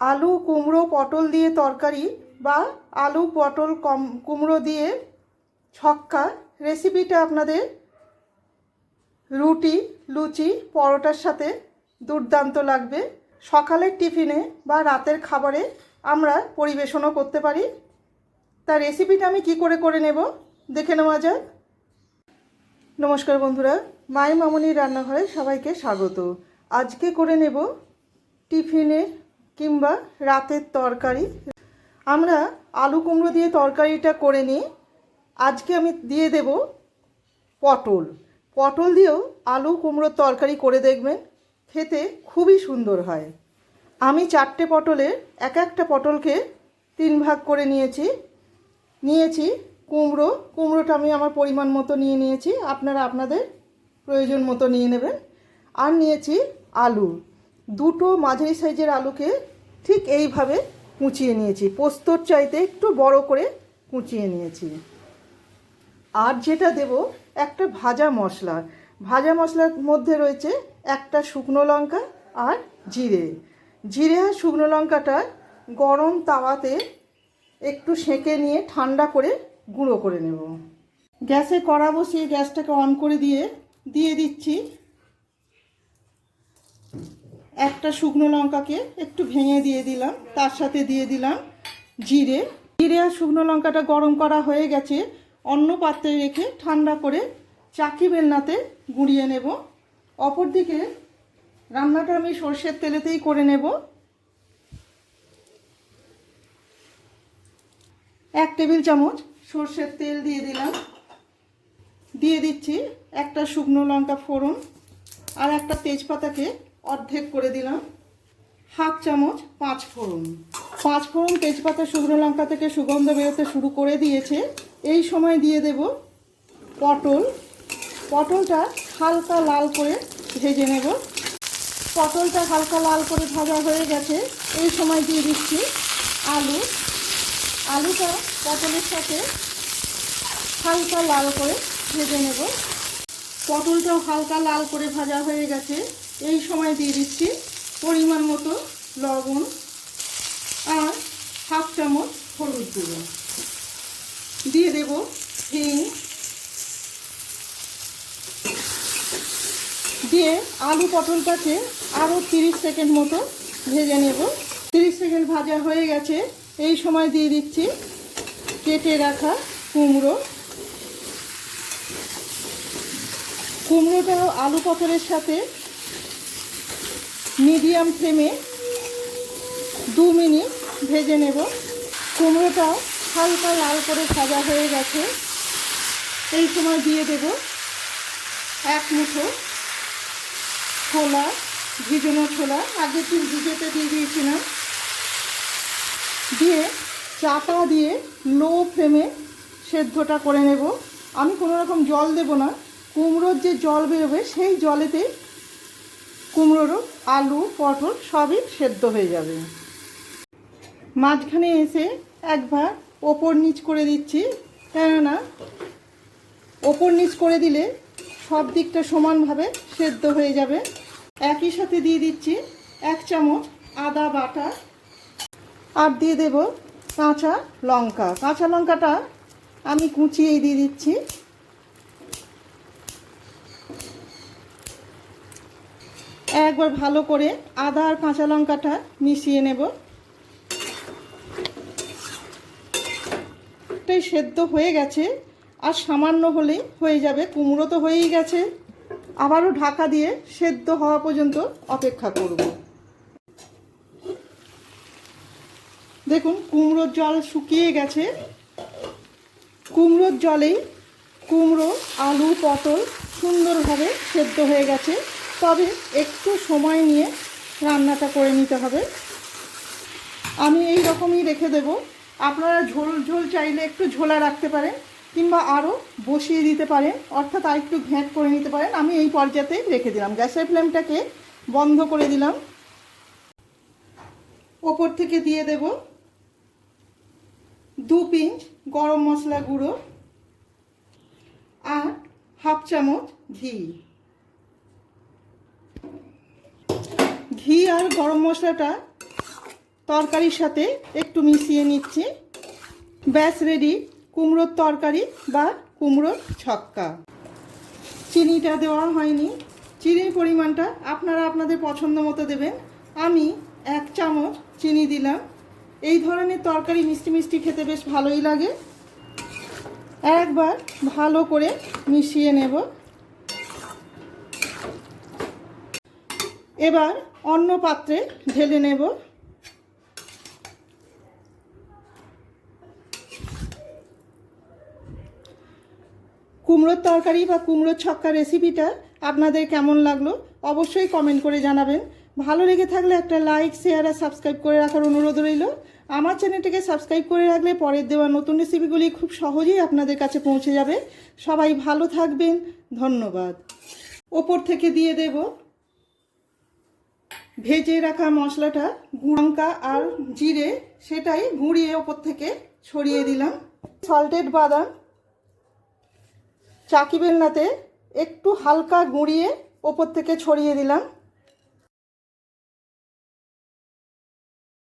আলু, কুমড়ো, পটল দিয়ে তরকারি বা আলু, পটল, কম, কুমড়ো দিয়ে ছক্কা। রেসিপিটা আপনাদের রুটি, লুচি, পরোটার সাথে দুর্দান্ত লাগবে। সকালের টিফিনে বা রাতের খাবারে আমরা পরিবেশনও করতে পারি। তা রেসিপিটা আমি কি করে করে নেব দেখে নেওয়া যাক। নমস্কার বন্ধুরা, মাই মামনির রান্নাঘরে সবাইকে স্বাগত। আজকে করে নেব টিফিনের কিংবা রাতের তরকারি। আমরা আলু কুমড়ো দিয়ে তরকারিটা করে নিই। আজকে আমি দিয়ে দেব পটল। পটল দিয়েও আলু কুমড়োর তরকারি করে দেখবেন, খেতে খুবই সুন্দর হয়। আমি চারটে পটলের এক একটা পটলকে তিন ভাগ করে নিয়েছি। নিয়েছি কুমড়ো। কুমড়োটা আমি আমার পরিমাণ মতো নিয়ে নিয়েছি। আপনারা আপনাদের প্রয়োজন মতো নিয়ে নেবেন। আর নিয়েছি আলু। দুটো মাঝারি সাইজের আলুকে ঠিক এইভাবে কুচিয়ে নিয়েছি। পোস্তর চাইতে একটু বড় করে কুচিয়ে নিয়েছি। আর যেটা দেব, একটা ভাজা মশলা। ভাজা মশলার মধ্যে রয়েছে একটা শুকনো লঙ্কা আর জিরে। জিরে আর শুকনো লঙ্কাটা গরম তাওয়াতে একটু সেঁকে নিয়ে ঠান্ডা করে গুঁড়ো করে নেব। গ্যাসে কড়া বসিয়ে গ্যাসটাকে অন করে দিয়ে দিয়ে দিচ্ছি একটা শুকনো লঙ্কাকে একটু ভেঙে দিয়ে দিলাম, তার সাথে দিয়ে দিলাম জিরে। জিরে আর শুকনো লঙ্কাটা গরম করা হয়ে গেছে, অন্য পাত্রে রেখে ঠান্ডা করে চাকি বেলনাতে গুঁড়িয়ে নেব। অপরদিকে রান্নাটা আমি সর্ষের তেলেতেই করে নেব। এক টেবিল চামচ সর্ষের তেল দিয়ে দিলাম। দিয়ে দিচ্ছি একটা শুকনো লঙ্কা ফোড়ন আর একটা তেজপাতাকে অর্ধেক করে দিলাম। হাফ চামচ পাঁচ ফোড়ন। পাঁচ ফোড়ন তেজপাতা, শুকনো লঙ্কা থেকে সুগন্ধ বেরোতে শুরু করে দিয়েছে। এই সময় দিয়ে দেব পটল। পটলটা হালকা লাল করে ভেজে নেব। পটলটা হালকা লাল করে ভাজা হয়ে গেছে। এই সময় দিয়ে দিচ্ছি আলু। আলুটা পটলের সাথে হালকা লাল করে ভেজে নেব। পটলটাও হালকা লাল করে ভাজা হয়ে গেছে। এই সময় দিয়ে দিচ্ছি পরিমাণ মতো লবণ আর হাফ চামচ হলুদ গুঁড়ো। দিয়ে দেব হিং। দিয়ে আলু পটলটাকে আরও তিরিশ সেকেন্ড মতো ভেজে নেব। তিরিশ সেকেন্ড ভাজা হয়ে গেছে। এই সময় দিয়ে দিচ্ছি কেটে রাখা কুমড়ো। কুমড়োটাও আলু পটলের সাথে মিডিয়াম ফ্লেমে দু মিনিট ভেজে নেব। কুমড়োটা হালকা লাল করে ভাজা হয়ে গেছে। এই সময় দিয়ে দেব এক মুঠো ছোলা, ভিজানো ছোলা। আগের দিন ভিজেতে দিয়ে দিয়েছিলাম। দিয়ে চাটা দিয়ে লো ফ্লেমে সেদ্ধটা করে নেব। আমি কোনো রকম জল দেব না। কুমড়োর যে জল বেরোবে সেই জলেতে কুমড়োরও আলু, পটল সবই সেদ্ধ হয়ে যাবে। মাঝখানে এসে একবার ওপর নিচ করে দিচ্ছি, কেননা ওপর নিচ করে দিলে সব দিকটা সমানভাবে সেদ্ধ হয়ে যাবে। একই সাথে দিয়ে দিচ্ছি এক চামচ আদা বাটা আর দিয়ে দেব কাঁচা লঙ্কা। কাঁচা লঙ্কাটা আমি কুচিয়েই দিয়ে দিচ্ছি। একবার ভালো করে আদা আর কাঁচা লঙ্কাটা মিশিয়ে নেব। এটাই সেদ্ধ হয়ে গেছে। আর সামান্য হলেই হয়ে যাবে, কুমড়ো তো হয়েই গেছে। আবারও ঢাকা দিয়ে সেদ্ধ হওয়া পর্যন্ত অপেক্ষা করব। দেখুন, কুমড়োর জল শুকিয়ে গেছে। কুমড়োর জলেই কুমড়ো, আলু, পটল সুন্দরভাবে সেদ্ধ হয়ে গেছে। তবে একটু সময় নিয়ে রান্নাটা করে নিতে হবে। আমি এই রকমই রেখে দেব। আপনারা ঝোল ঝোল চাইলে একটু ঝোলা রাখতে পারেন কিংবা আরও বসিয়ে দিতে পারেন, অর্থাৎ আর একটু ঘ্যাঁট করে নিতে পারেন। আমি এই পর্যায়েই রেখে দিলাম। গ্যাসের ফ্লেমটাকে বন্ধ করে দিলাম। ওপর থেকে দিয়ে দেব দু পিঞ্চ গরম মশলা গুঁড়ো আর হাফ চামচ ঘি। ঘি আর গরম মশলাটা তরকারির সাথে একটু মিশিয়ে নিচ্ছি। ব্যাস রেডি কুমড়োর তরকারি বা কুমড়োর ছক্কা। চিনিটা দেওয়া হয়নি। চিনির পরিমাণটা আপনারা আপনাদের পছন্দ মতো দেবেন। আমি এক চামচ চিনি দিলাম। এই ধরনের তরকারি মিষ্টি মিষ্টি খেতে বেশ ভালোই লাগে। একবার ভালো করে মিশিয়ে নেব। এবার অন্য পাত্রে ঢেলে নেব। কুমড়োর তরকারি বা কুমড়োর ছক্কা রেসিপিটা আপনাদের কেমন লাগল অবশ্যই কমেন্ট করে জানাবেন। ভালো লেগে থাকলে একটা লাইক শেয়ার আর সাবস্ক্রাইব করে রাখার অনুরোধ রইল। আমার চ্যানেলটিকে সাবস্ক্রাইব করে রাখলে পরের দেওয়া নতুন রেসিপিগুলি খুব সহজেই আপনাদের কাছে পৌঁছে যাবে। সবাই ভালো থাকবেন, ধন্যবাদ। ওপর থেকে দিয়ে দেব। ভেজে রাখা মশলাটা গুঁড়ঙ্কা আর জিরে সেটাই গুঁড়িয়ে ওপর থেকে ছড়িয়ে দিলাম। সল্টেড বাদাম চাকি বেলনাতে একটু হালকা গুঁড়িয়ে ওপর থেকে ছড়িয়ে দিলাম।